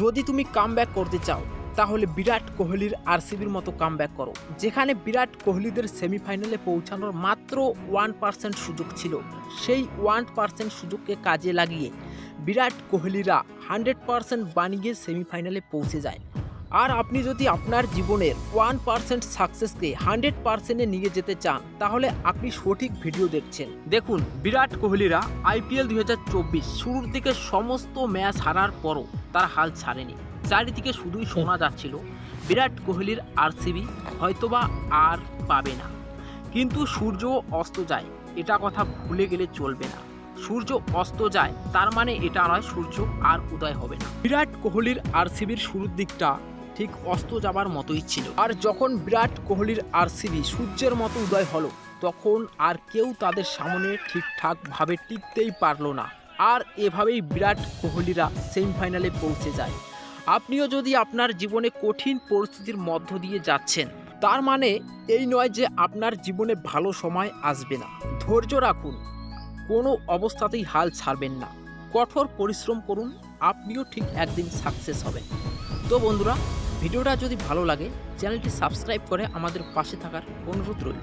যদি তুমি কাম করতে চাও, তাহলে বিরাট কোহলির আরসিবির মতো কাম করো। যেখানে বিরাট কোহলিদের সেমিফাইনালে পৌঁছানোর মাত্র ওয়ান পার্সেন্ট সুযোগ ছিল। সেই ওয়ান পার্সেন্ট সুযোগকে কাজে লাগিয়ে বিরাট কোহলিরা হান্ড্রেড পার্সেন্ট বানিয়ে সেমিফাইনালে পৌঁছে যায়। আর আপনি যদি আপনার জীবনের ওয়ান পার্সেন্ট সাকসেসকে হান্ড্রেড পার্সেন্টে নিয়ে যেতে চান, তাহলে আপনি সঠিক ভিডিও দেখছেন। দেখুন, বিরাট কোহলিরা আইপিএল দুই হাজার চব্বিশ শুরুর দিকে সমস্ত ম্যাচ হারার পরও তার হাল ছাড়েনি। চারিদিকে শুধুই শোনা যাচ্ছিল, বিরাট কোহলির আরসিবি হয়তোবা আর পাবে না। কিন্তু সূর্য অস্ত যায়, এটা কথা ভুলে গেলে চলবে না। সূর্য অস্ত যায়, তার মানে এটা নয় সূর্য আর উদয় হবে না। বিরাট কোহলির আরসিবির শুরুর দিকটা ঠিক অস্ত যাবার মতোই ছিল। আর যখন বিরাট কোহলির আর আরসিবি সূর্যের মতো উদয় হলো, তখন আর কেউ তাদের সামনে ঠিকঠাকভাবে টিকতেই পারল না। আর এভাবেই বিরাট কোহলিরা সেমিফাইনালে পৌঁছে যায়। আপনিও যদি আপনার জীবনে কঠিন পরিস্থিতির মধ্য দিয়ে যাচ্ছেন, তার মানে এই নয় যে আপনার জীবনে ভালো সময় আসবে না। ধৈর্য রাখুন, কোনো অবস্থাতেই হাল ছাড়বেন না। কঠোর পরিশ্রম করুন, আপনিও ঠিক একদিন সাকসেস হবেন। তো বন্ধুরা ভিডিওটা যদি ভালো লাগে চ্যানেলটি সাবস্ক্রাইব করে আমাদের পাশে থাকার অনুরোধ রইল।